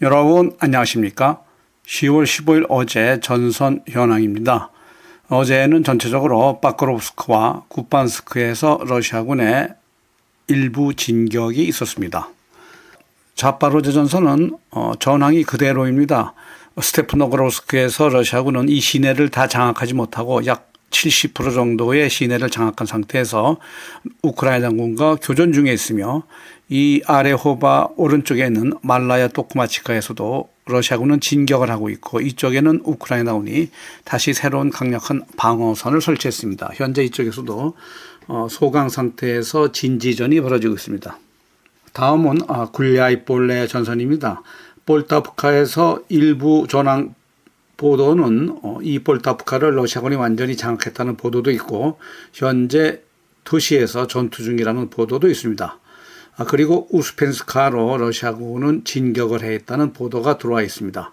여러분 안녕하십니까? 10월 15일 어제 전선 현황입니다. 어제는 전체적으로 바크롭스크와 구판스크에서 러시아군의 일부 진격이 있었습니다. 자파로제 전선은 어, 전황이 그대로입니다. 스테프노그로스크에서 러시아군은 이 시내를 다 장악하지 못하고 약 70% 정도의 시내를 장악한 상태에서 우크라이나 군과 교전 중에 있으며 이 아래 호바 오른쪽에 있는 말라야 토크마치카에서도 러시아군은 진격을 하고 있고 이쪽에는 우크라이나군이 다시 새로운 강력한 방어선을 설치했습니다. 현재 이쪽에서도 어, 소강 상태에서 진지전이 벌어지고 있습니다. 다음은 아, 굴리아이폴레 전선입니다. 볼타프카에서 일부 전황 보도는 어, 이 볼타프카를 러시아군이 완전히 장악했다는 보도도 있고 현재 도시에서 전투 중이라는 보도도 있습니다. 아, 그리고 우스펜스카로 러시아군은 진격을 했다는 보도가 들어와 있습니다.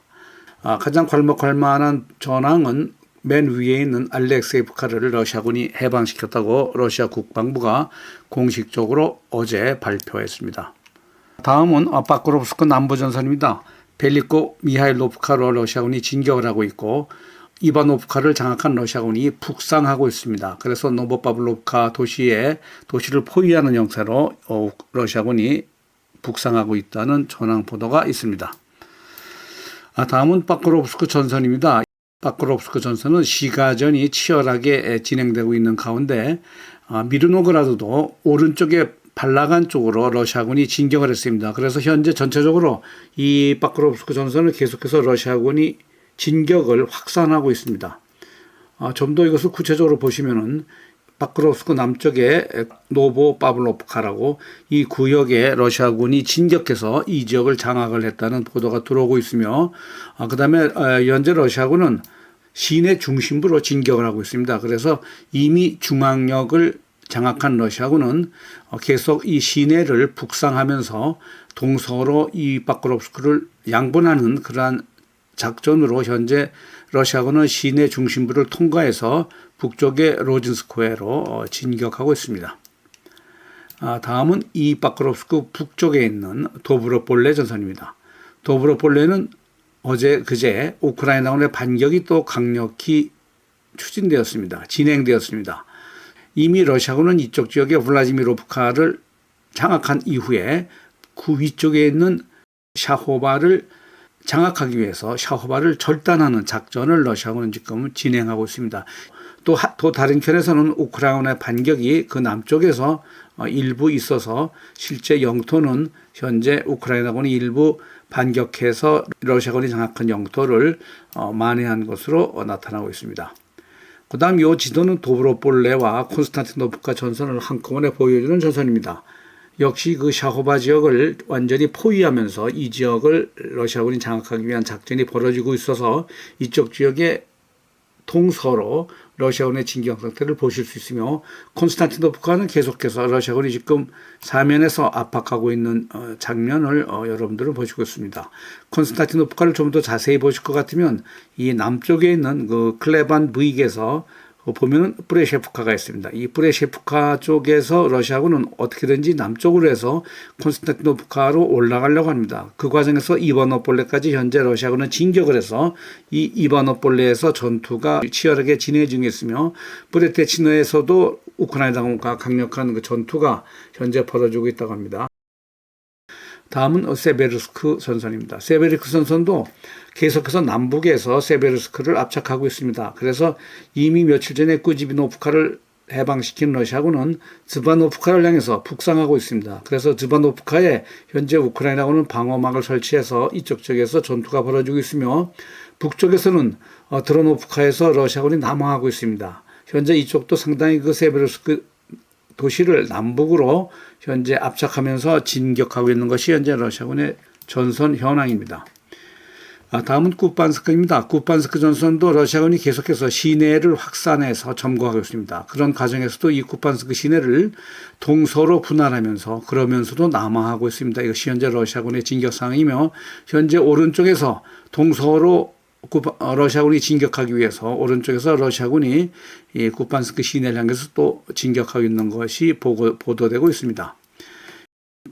아, 가장 괄목할 전황은 맨 위에 있는 알렉세이프카를 러시아군이 해방시켰다고 러시아 국방부가 공식적으로 어제 발표했습니다. 다음은 바크롭스크 남부전선입니다. 벨리코 미하일로프카로 러시아군이 진격을 하고 있고 이바노프카를 장악한 러시아군이 북상하고 있습니다. 그래서 노보파블로프카 도시에 도시를 포위하는 형태로 어, 러시아군이 북상하고 있다는 전황 보도가 있습니다. 아, 다음은 바크롭스크 전선입니다. 바크롭스크 전선은 시가전이 치열하게 진행되고 있는 가운데 아, 미르노그라드도 오른쪽에 발라간 쪽으로 러시아군이 진격을 했습니다. 그래서 현재 전체적으로 이 바크롭스크 전선을 계속해서 러시아군이 진격을 확산하고 있습니다. 아, 좀 더 이것을 구체적으로 보시면은 바크롭스크 남쪽에 노보 파블로프카라고 이 구역에 러시아군이 진격해서 이 지역을 장악을 했다는 보도가 들어오고 있으며 아, 그다음에 어, 현재 러시아군은 시내 중심부로 진격을 하고 있습니다. 그래서 이미 중앙역을 장악한 러시아군은 어, 계속 이 시내를 북상하면서 동서로 이 바크롭스크를 양분하는 그러한 작전으로 현재 러시아군은 시내 중심부를 통과해서 북쪽의 로진스코에로 어, 진격하고 있습니다. 아, 다음은 이 바크롭스크 북쪽에 있는 도브로폴레 전선입니다. 도브로폴레는 어제 그제 우크라이나군의 반격이 또 강력히 추진되었습니다. 진행되었습니다. 이미 러시아군은 이쪽 지역의 블라지미로프카를 장악한 이후에 그 위쪽에 있는 샤호바를 장악하기 위해서 샤호바를 절단하는 작전을 러시아군은 지금 진행하고 있습니다. 또, 또 다른 편에서는 우크라이나의 반격이 그 남쪽에서 어, 일부 있어서 실제 영토는 현재 우크라이나군이 일부 반격해서 러시아군이 장악한 영토를 어, 만회한 것으로 나타나고 있습니다. 그 다음 이 지도는 도브로폴레와 콘스탄티노프카 전선을 한꺼번에 보여주는 전선입니다. 역시 그 샤호바 지역을 완전히 포위하면서 이 지역을 러시아군이 장악하기 위한 작전이 벌어지고 있어서 이쪽 지역에 동서로 러시아군의 진격 상태를 보실 수 있으며 콘스탄티노프카는 계속해서 러시아군이 지금 사면에서 압박하고 있는 어, 장면을 어, 여러분들은 보시고 있습니다. 콘스탄티노프카를 좀 더 자세히 보실 것 같으면 이 남쪽에 있는 그 클레반 브익에서 그 보면은 브레셰프카가 있습니다. 이 브레셰프카 쪽에서 러시아군은 어떻게든지 남쪽으로 해서 콘스탄티노프카로 올라가려고 합니다. 그 과정에서 이바노폴레까지 현재 러시아군은 진격을 해서 이 이바노폴레에서 전투가 치열하게 진행 중에 있으며 브레테치노에서도 우크라이나군과 강력한 그 전투가 현재 벌어지고 있다고 합니다. 다음은 세베르스크 전선입니다. 세베르스크 전선도 계속해서 남북에서 세베르스크를 압착하고 있습니다. 그래서 이미 며칠 전에 꾸지비노프카를 해방시킨 러시아군은 즈바노프카를 향해서 북상하고 있습니다. 그래서 즈바노프카에 현재 우크라이나군은 방어막을 설치해서 이쪽 쪽에서 전투가 벌어지고 있으며 북쪽에서는 어, 드로노프카에서 러시아군이 남하하고 있습니다. 현재 이쪽도 상당히 그 세베르스크 도시를 남북으로 현재 압착하면서 진격하고 있는 것이 현재 러시아군의 전선 현황입니다. 아, 다음은 쿠판스크입니다. 쿠판스크 전선도 러시아군이 계속해서 시내를 확산해서 점거하고 있습니다. 그런 과정에서도 이 쿠판스크 시내를 동서로 분할하면서 그러면서도 남하하고 있습니다. 이것이 현재 러시아군의 진격 상황이며 현재 오른쪽에서 동서로 어, 러시아군이 진격하기 위해서 오른쪽에서 러시아군이 이 쿠판스크 시내를 향해서 또 진격하고 있는 것이 보고, 보도되고 있습니다.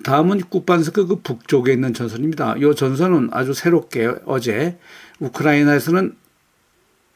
다음은 쿠판스크 그 북쪽에 있는 전선입니다. 이 전선은 아주 새롭게 어제 우크라이나에서는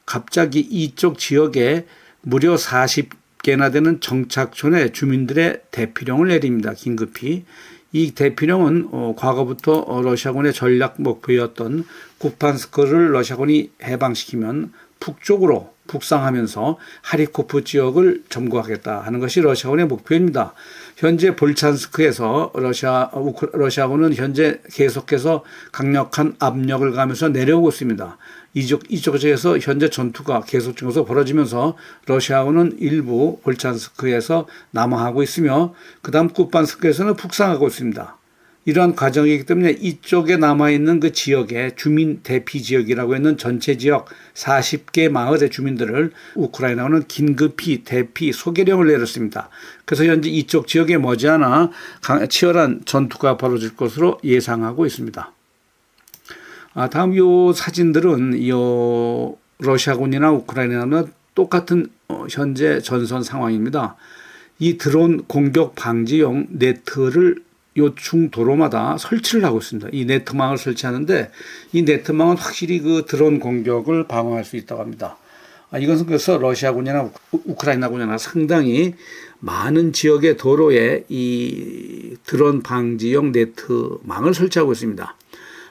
갑자기 이쪽 지역에 무려 40개나 되는 정착촌의 주민들의 대피령을 내립니다. 긴급히. 이 대피령은 어, 과거부터 어, 러시아군의 전략 목표였던 쿠판스크를 러시아군이 해방시키면 북쪽으로 북상하면서 하리코프 지역을 점거하겠다 하는 것이 러시아군의 목표입니다. 현재 볼찬스크에서 러시아 우크, 러시아군은 현재 계속해서 강력한 압력을 가면서 내려오고 있습니다. 이쪽 이쪽에서 현재 전투가 계속 중에서 벌어지면서 러시아군은 일부 볼찬스크에서 남하하고 있으며 그다음 쿠판스크에서는 북상하고 있습니다. 이러한 과정이기 때문에 이쪽에 남아있는 그 지역의 주민 대피 지역이라고 있는 전체 지역 40개 마을의 주민들을 우크라이나는 긴급히 대피 소개령을 내렸습니다. 그래서 현재 이쪽 지역에 머지않아 치열한 전투가 벌어질 것으로 예상하고 있습니다. 아, 다음 요 사진들은 요 러시아군이나 우크라이나는 똑같은 어, 현재 전선 상황입니다. 이 드론 공격 방지용 네트를 요충 도로마다 설치를 하고 있습니다. 이 네트망을 설치하는데 이 네트망은 확실히 그 드론 공격을 방어할 수 있다고 합니다. 아, 이것은 그래서 러시아군이나 우크라이나군이나 상당히 많은 지역의 도로에 이 드론 방지용 네트망을 설치하고 있습니다.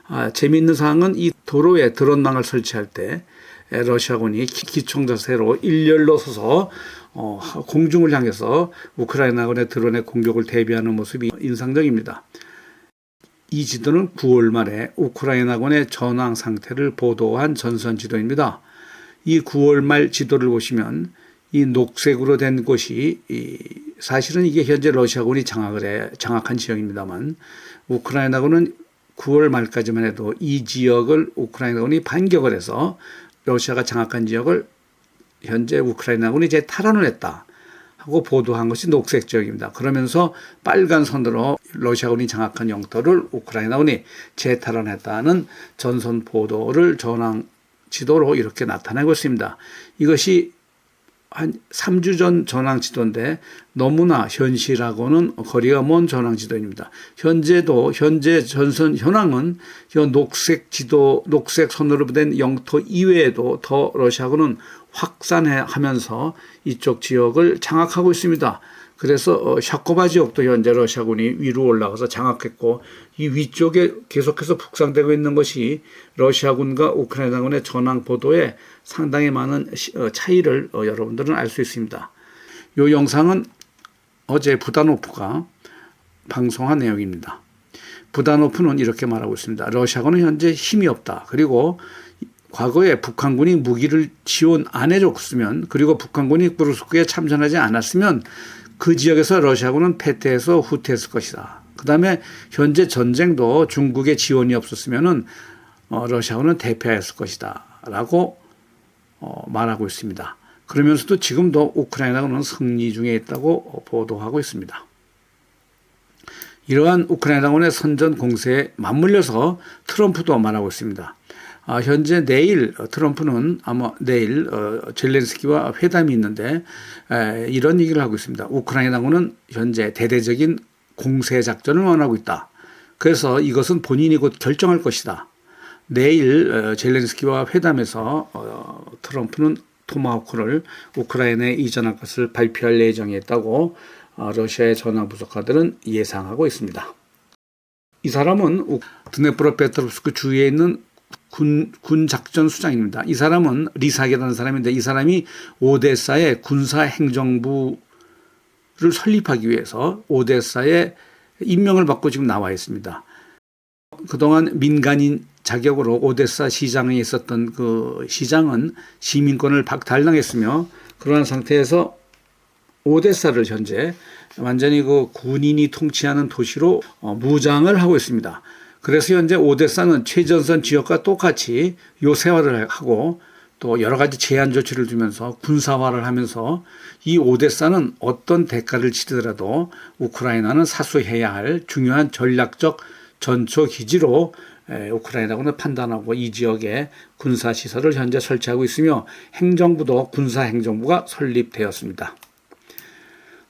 아, 재미있는 사항은 이 도로에 드론망을 설치할 때 러시아군이 기총자세로 일렬로 서서 어, 공중을 향해서 우크라이나군의 드론의 공격을 대비하는 모습이 인상적입니다. 이 지도는 9월 말에 우크라이나군의 전황 상태를 보도한 전선 지도입니다. 이 9월 말 지도를 보시면 이 녹색으로 된 곳이 사실은 이게 현재 러시아군이 장악을 해 장악한 지역입니다만 우크라이나군은 9월 말까지만 해도 이 지역을 우크라이나군이 반격을 해서 러시아가 장악한 지역을 현재 우크라이나군이 이제 탈환을 했다. 하고 보도한 것이 녹색 지역입니다. 그러면서 빨간 선으로 러시아군이 장악한 영토를 우크라이나군이 재탈환했다는 전선 보도를 전황 지도로 이렇게 나타내고 있습니다. 이것이 한 3주 전 전황 지도인데 너무나 현실하고는 거리가 먼 전황 지도입니다. 현재도 현재 전선 현황은 녹색 지도 녹색 선으로 된 영토 이외에도 더 러시아군은 확산하면서 이쪽 지역을 장악하고 있습니다. 그래서 어, 샤코바 지역도 현재 러시아군이 위로 올라가서 장악했고 이 위쪽에 계속해서 북상되고 있는 것이 러시아군과 우크라이나군의 전황 보도에 상당히 많은 어, 차이를 어, 여러분들은 알 수 있습니다. 이 영상은 어제 부다노프가 방송한 내용입니다. 부다노프는 이렇게 말하고 있습니다. 러시아군은 현재 힘이 없다. 그리고 과거에 북한군이 무기를 지원 안 해줬으면 그리고 북한군이 브루스크에 참전하지 않았으면 그 지역에서 러시아군은 패퇴해서 후퇴했을 것이다. 그 다음에 현재 전쟁도 중국의 지원이 없었으면은 어, 러시아군은 대패했을 것이다. 라고 어, 말하고 있습니다. 그러면서도 지금도 우크라이나군은 승리 중에 있다고 보도하고 있습니다. 이러한 우크라이나군의 선전 공세에 맞물려서 트럼프도 말하고 있습니다. 아, 현재 내일 어, 트럼프는 아마 내일 어, 젤렌스키와 회담이 있는데 에, 이런 얘기를 하고 있습니다. 우크라이나군은 현재 대대적인 공세 작전을 원하고 있다. 그래서 이것은 본인이 곧 결정할 것이다. 내일 어, 젤렌스키와 회담에서 어, 트럼프는 토마호크를 우크라이나에 이전할 것을 발표할 어, 러시아의 전화부속가들은 예상하고 있습니다. 이 사람은 드네프로페트롭스크 주위에 있는 군, 군 작전 수장입니다. 이 사람은 리사게라는 사람인데 이 사람이 오데사의 군사 행정부를 설립하기 위해서 오데사에 임명을 받고 지금 나와 있습니다. 그동안 민간인 자격으로 오데사 시장에 있었던 그 시장은 시민권을 박탈당했으며 그러한 상태에서 오데사를 현재 완전히 그 군인이 통치하는 도시로 어, 무장을 하고 있습니다. 그래서 현재 오데사는 최전선 지역과 똑같이 요새화를 하고 또 여러 가지 제한 조치를 두면서 군사화를 하면서 이 오데사는 어떤 대가를 치르더라도 우크라이나는 사수해야 할 중요한 전략적 전초 기지로 우크라이나군을 판단하고 이 지역에 군사 시설을 현재 설치하고 있으며 행정부도 군사 행정부가 설립되었습니다.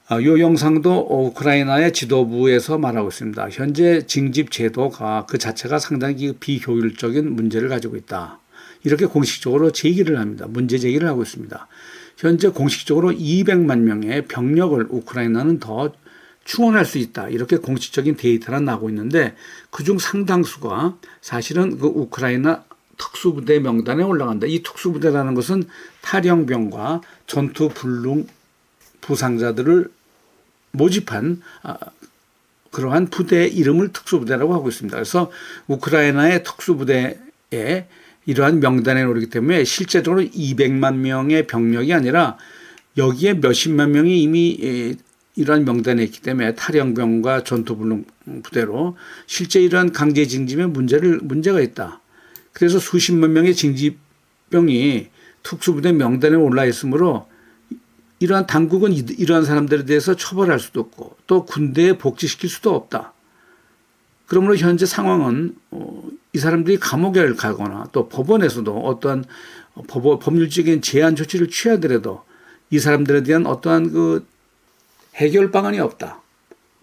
아, 이 영상도 우크라이나의 지도부에서 말하고 있습니다. 현재 징집 제도가 그 자체가 상당히 비효율적인 문제를 가지고 있다. 이렇게 공식적으로 제기를 합니다. 문제 제기를 하고 있습니다. 현재 공식적으로 200만 명의 병력을 우크라이나는 더 충원할 수 있다. 이렇게 공식적인 데이터가 나오고 있는데 그중 상당수가 사실은 그 우크라이나 특수부대 명단에 올라간다. 이 특수부대라는 것은 탈영병과 전투 불능 부상자들을 모집한 아, 그러한 부대의 이름을 특수부대라고 하고 있습니다. 그래서 우크라이나의 특수부대에 이러한 명단에 오르기 때문에 실제적으로 200만 명의 병력이 아니라 여기에 몇십만 명이 이미 이러한 명단에 있기 때문에 탈영병과 전투불능 부대로 실제 이러한 강제 징집에 문제를 문제가 있다. 그래서 수십만 명의 징집병이 특수부대 명단에 올라 있으므로 이러한 당국은 이러한 사람들에 대해서 처벌할 수도 없고 또 군대에 복지시킬 수도 없다. 그러므로 현재 상황은 어, 이 사람들이 감옥에 가거나 또 법원에서도 어떠한 법률적인 제한 조치를 취하더라도 이 사람들에 대한 어떠한 그 해결 방안이 없다.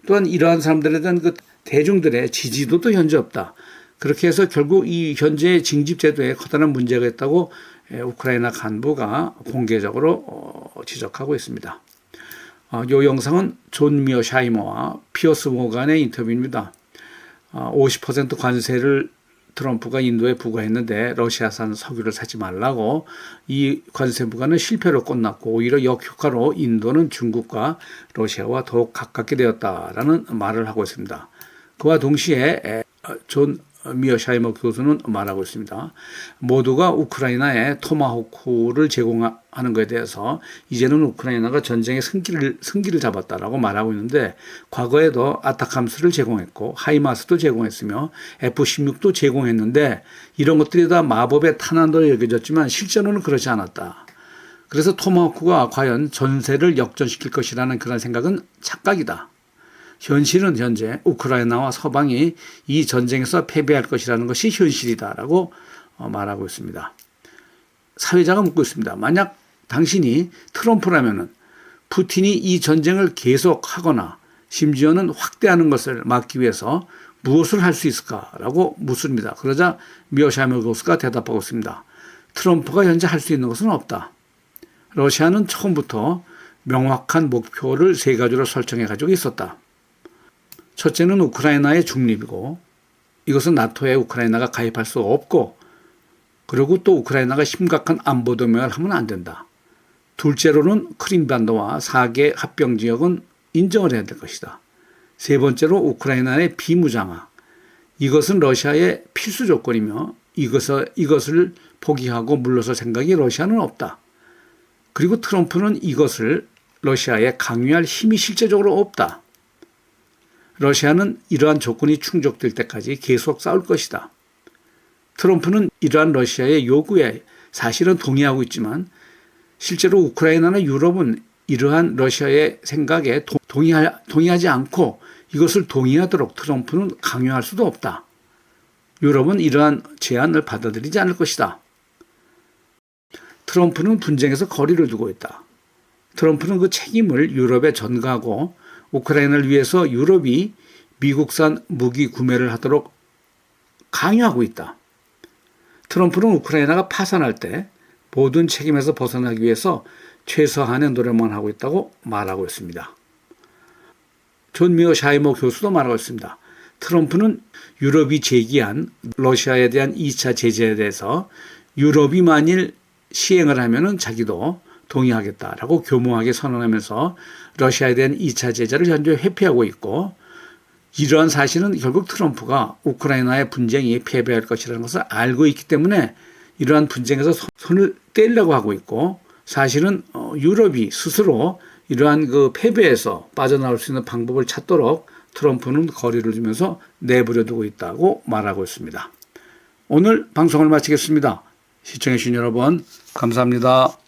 또한 이러한 사람들에 대한 그 대중들의 지지도도 현재 없다. 그렇게 해서 결국 이 현재 징집 제도에 커다란 문제가 있다고 우크라이나 간부가 공개적으로 어, 지적하고 있습니다. 이 어, 영상은 존 미어 샤이머와 피어스 모간의 인터뷰입니다. 50% 어, 관세를 트럼프가 인도에 부과했는데 러시아산 석유를 사지 말라고 이 관세 부과는 실패로 끝났고 오히려 역효과로 인도는 중국과 러시아와 더욱 가깝게 되었다라는 말을 하고 있습니다. 그와 동시에 존 미어 샤이머 교수는 말하고 있습니다. 모두가 우크라이나에 토마호크를 제공하는 것에 대해서 이제는 우크라이나가 전쟁의 승기를, 승기를 잡았다라고 말하고 있는데 과거에도 아타캄스를 제공했고 하이마스도 제공했으며 F-16도 제공했는데 이런 것들이 다 마법의 탄환도 여겨졌지만 실제로는 그렇지 않았다. 그래서 토마호크가 과연 전세를 역전시킬 것이라는 그런 생각은 착각이다. 현실은 현재 우크라이나와 서방이 이 전쟁에서 패배할 것이라는 것이 현실이다라고 어, 말하고 있습니다. 사회자가 묻고 있습니다. 만약 당신이 트럼프라면은 푸틴이 이 전쟁을 계속하거나 심지어는 확대하는 것을 막기 위해서 무엇을 할 수 있을까라고 묻습니다. 그러자 미어샤메 고스가 대답하고 있습니다. 트럼프가 현재 할 수 있는 것은 없다. 러시아는 처음부터 명확한 목표를 세 가지로 설정해 가지고 있었다. 첫째는 우크라이나의 중립이고 이것은 나토에 우크라이나가 가입할 수 없고 그리고 또 우크라이나가 심각한 안보 도명을 하면 안 된다. 둘째로는 크림반도와 4개 합병 지역은 인정을 해야 될 것이다. 세 번째로 우크라이나의 비무장화. 이것은 러시아의 필수 조건이며 이것을, 이것을 포기하고 물러설 생각이 러시아는 없다. 그리고 트럼프는 이것을 러시아에 강요할 힘이 실제적으로 없다. 러시아는 이러한 조건이 충족될 때까지 계속 싸울 것이다. 트럼프는 이러한 러시아의 요구에 사실은 동의하고 있지만 실제로 우크라이나나 유럽은 이러한 러시아의 생각에 동의하, 동의하지 않고 이것을 동의하도록 트럼프는 강요할 수도 없다. 유럽은 이러한 제안을 받아들이지 않을 것이다. 트럼프는 분쟁에서 거리를 두고 있다. 트럼프는 그 책임을 유럽에 전가하고 우크라이나를 위해서 유럽이 미국산 무기 구매를 하도록 강요하고 있다. 트럼프는 우크라이나가 파산할 때 모든 책임에서 벗어나기 위해서 최소한의 노력만 하고 있다고 말하고 있습니다. 존 미어 샤이머 교수도 말하고 있습니다. 트럼프는 유럽이 제기한 러시아에 대한 2차 제재에 대해서 유럽이 만일 시행을 하면은 자기도 동의하겠다라고 교묘하게 선언하면서 러시아에 대한 2차 제재를 현재 회피하고 있고 이러한 사실은 결국 트럼프가 우크라이나의 분쟁이 패배할 것이라는 것을 알고 있기 때문에 이러한 분쟁에서 손을 떼려고 하고 있고 사실은 어, 유럽이 스스로 이러한 그 패배에서 빠져나올 수 있는 방법을 찾도록 트럼프는 거리를 두면서 내버려 두고 있다고 말하고 있습니다. 오늘 방송을 마치겠습니다. 시청해주신 여러분, 감사합니다.